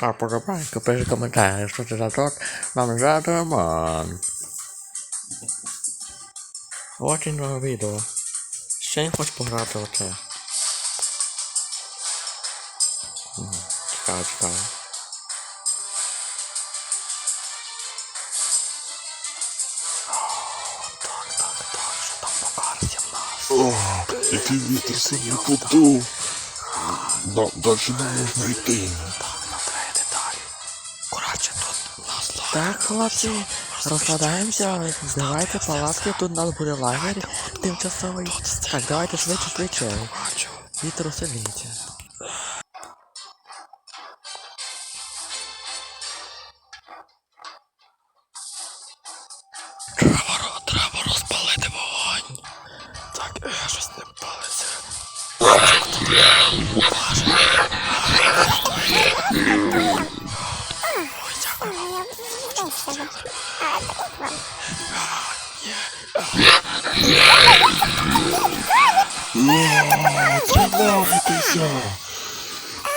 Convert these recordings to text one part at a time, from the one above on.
Так, подобайка, пиши коментарі, що це за тот, нам за Роман. Очень нове відео. Ще не хочу пограти оце. Мгм, Цікаво, цікаво. Так, так, так, що там по карті в нас? О, який вітер сильно подув. Далі не можна йти. Так, хлопці, розкладаємося, здавайте палатки, тут нас буде лагерь тимчасовий. Так, давайте швидше, швидше. Вітер усилюється. Треба, треба. Так, е, щось не палиться. Вам. Ааа,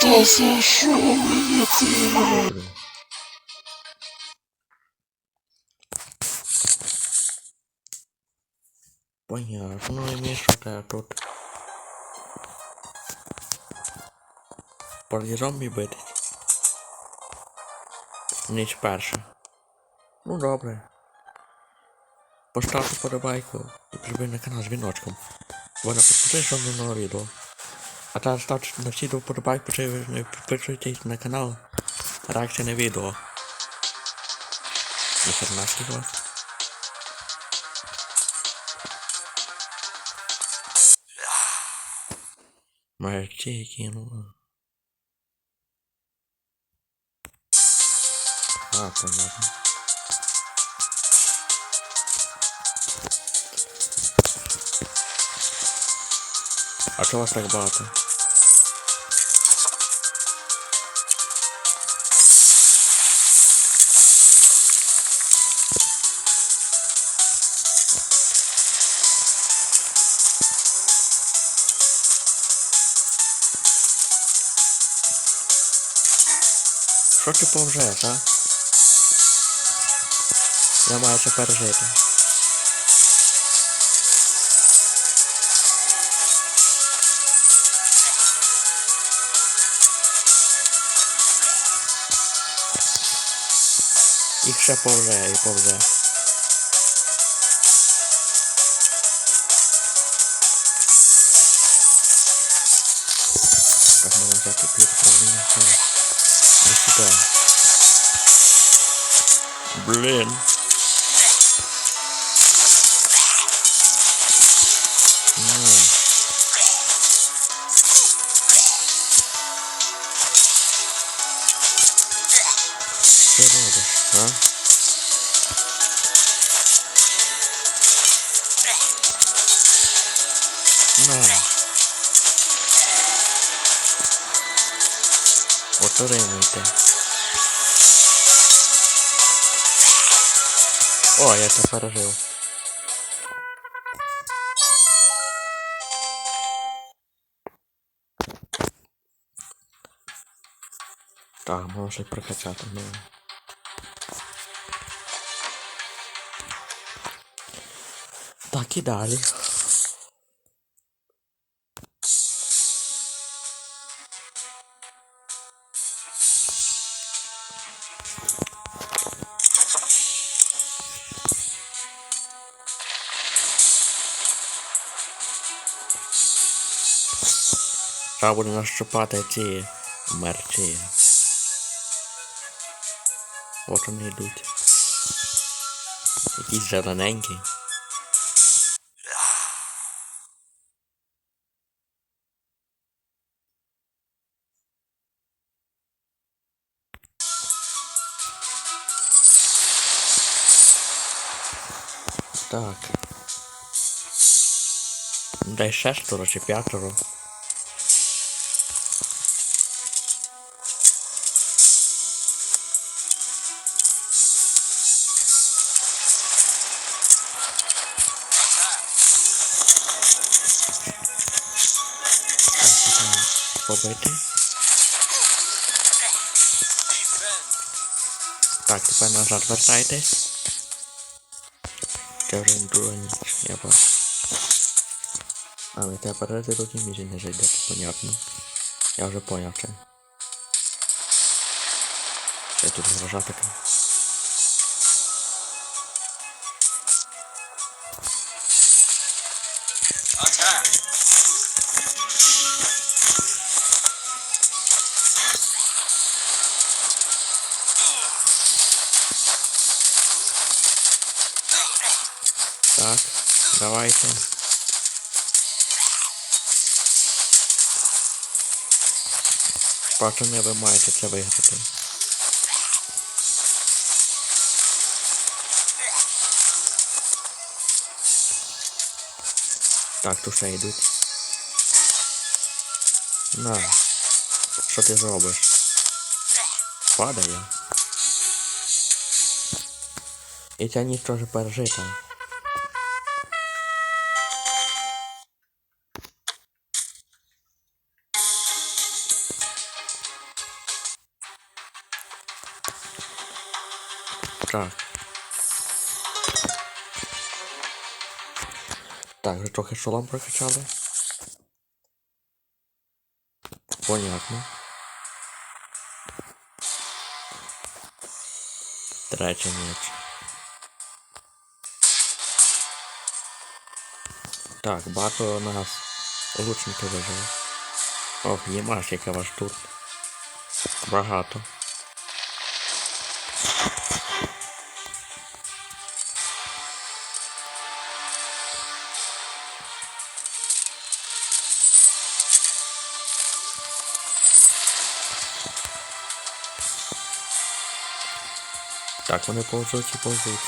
Та за що мені це? Понятно, имеешь что-то тут. Порді зомбі битись. Ніч перша. Ну добре. Поставте подобайку і прибий на канал з віночком. Не пропустиш жодного нового відео. А та ставте на всі до подобайку, чи ви не підписуйтесь на канал. Реакція на відео. На 14 вас. Мерчі кинула. А, понятно. А чого вас так багато? Що ти повжеш, а? Я маю це пережити. Ще повже і повже. Так, можна взяти під управління? До сюди. Блін. На. Отримуйте. О, я це пережив. Так, можна прокачати, ну. Так і далі. Треба буде нащупати ці мерчі. От вони йдуть. Якісь зелененькі. Так. Дай шестеро чи п'ятеро. Побити? Так, тепер назад вертайтесь. Це вже друга ніч, я бачу. А, ви тепер резервуті місяць не зайдете, понятно. Я вже поняв це. Це тут давайте. Пацани, ви маєте це виграти. Так, тут ще йдуть. На. Що ти зробиш? Падає. І ця ніч теж пережита. Так. Так, вже трохи шолом прокачали. Понятно. Третя ніч. Так, багато на нас лучники вижили. Ох, ємаш, яка ваш тут. Багато. Так, вони повзуть і повзуть.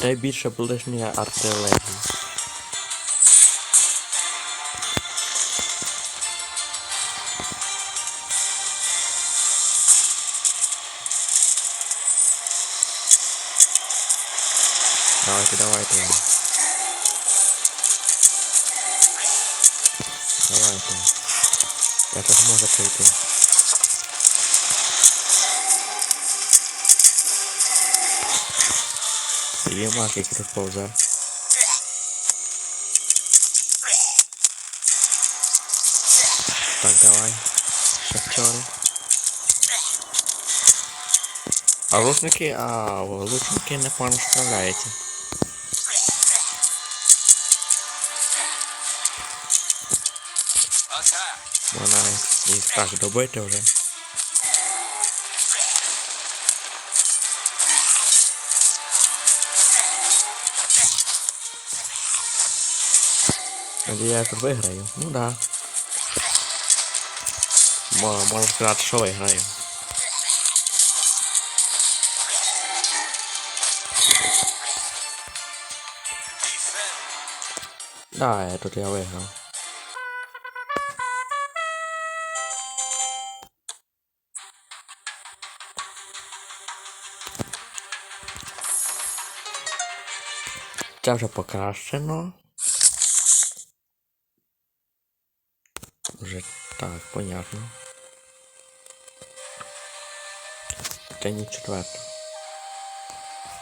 Та й більше ближньої артилерії. Давайте, давайте. Давайте. Я теж можу прийти. Є мак, який тут повзе. Так, давай. Шахтери. А лучники, а лучники непогано справляються. Вона їх так добити вже. Тоді я тут виграю. Ну да. Можна сказати, що виграю. Да, я тут я виграв. Це вже покращено. Уже так, понятно. Та не четверте.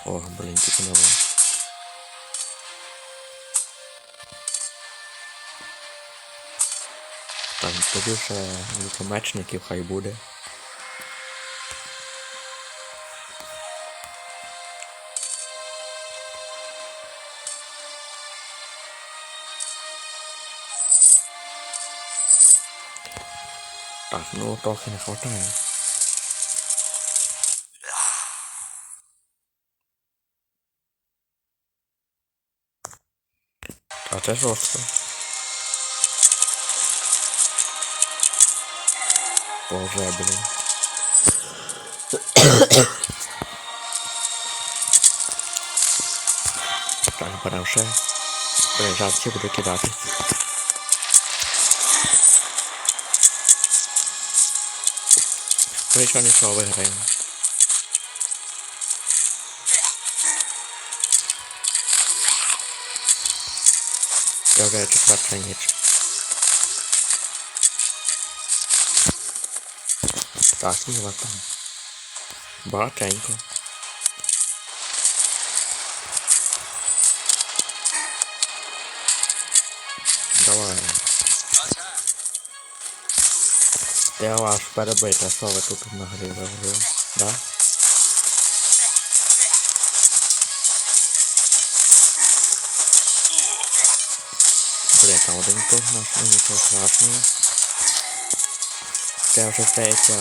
О, блін, тільки нове. Так, тоді вже мечників хай буде. Так, ну трохи не хватає. А це жорстко. Боже, блін. так, беремо ще. Блін, жарці буду кидати. Нічого, нічого, виграємо. Я вже четверта ніч. Так, і там. Багатенько. Давай. Де ваш перебити, що ви тут нагріли вже? Да? Блін, там один тут наш, ну нічого страшного. Це вже здається,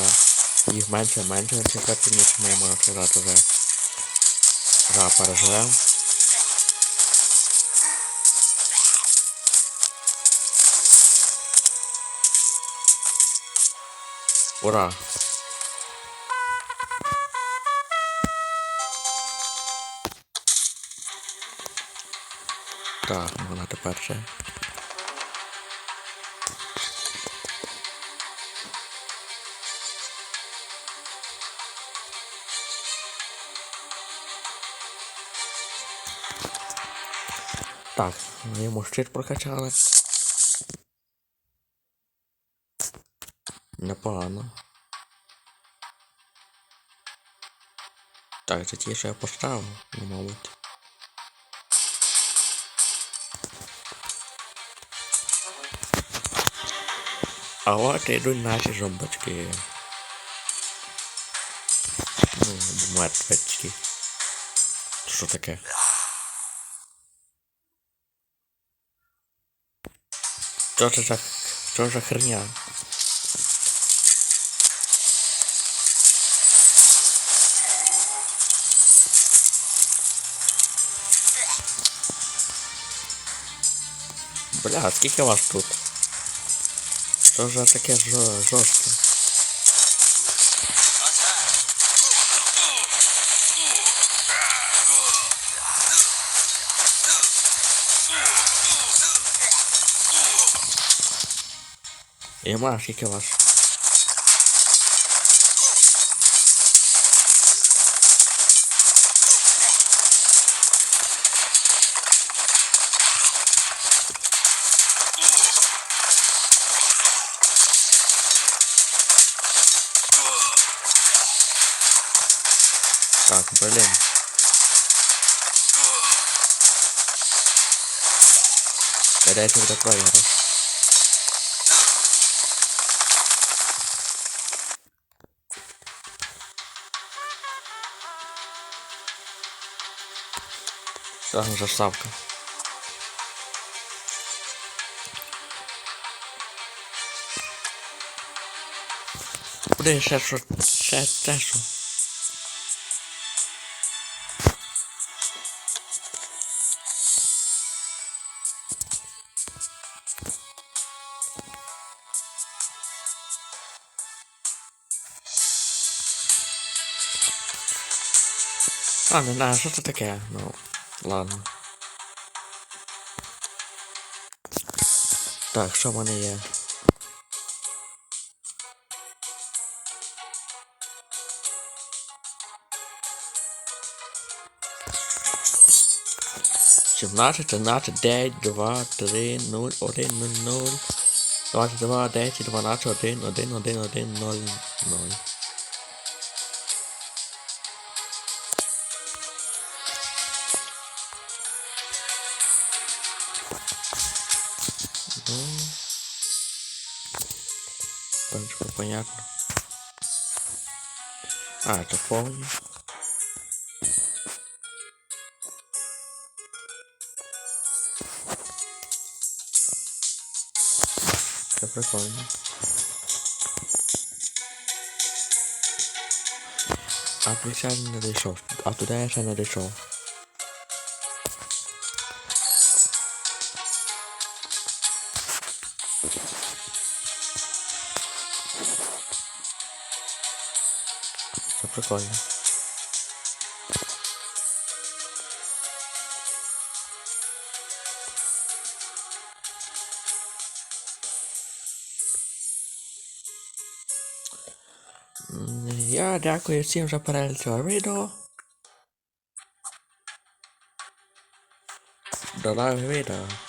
їх менше менше, чекати, ніж ми можемо сказати вже. Гра переживемо. Ура! Так, вона тепер ще. Так, ми йому щит прокачали. Непогано. Так, це ті, що я поставив, ну, мабуть. А от ідуть наші зомбачки. Ну, мертвечки. Що таке? Що це за... Що за херня? Бля, скільки вас тут? Що ж таке жо- Я Іма, скільки? Так, блин. Дайте буде проіграш. Там заставка. Блин, ще що, ще те що. А, не знаю, що це таке? Ну, ладно. Так, що в мене є? Сімнадцять, тринадцять, дев'ять, два, три, нуль, один, нуль, нуль. Двадцять два, десять, дванадцять, один, один, один, один, ноль, ноль. Ну, в принципе, понятно. А, это помню. Это прикольно. А включай не дійшов. А туди я ще не дійшов. Це прикольно. Я дякую всім за перегляд цього відео. До нових відео.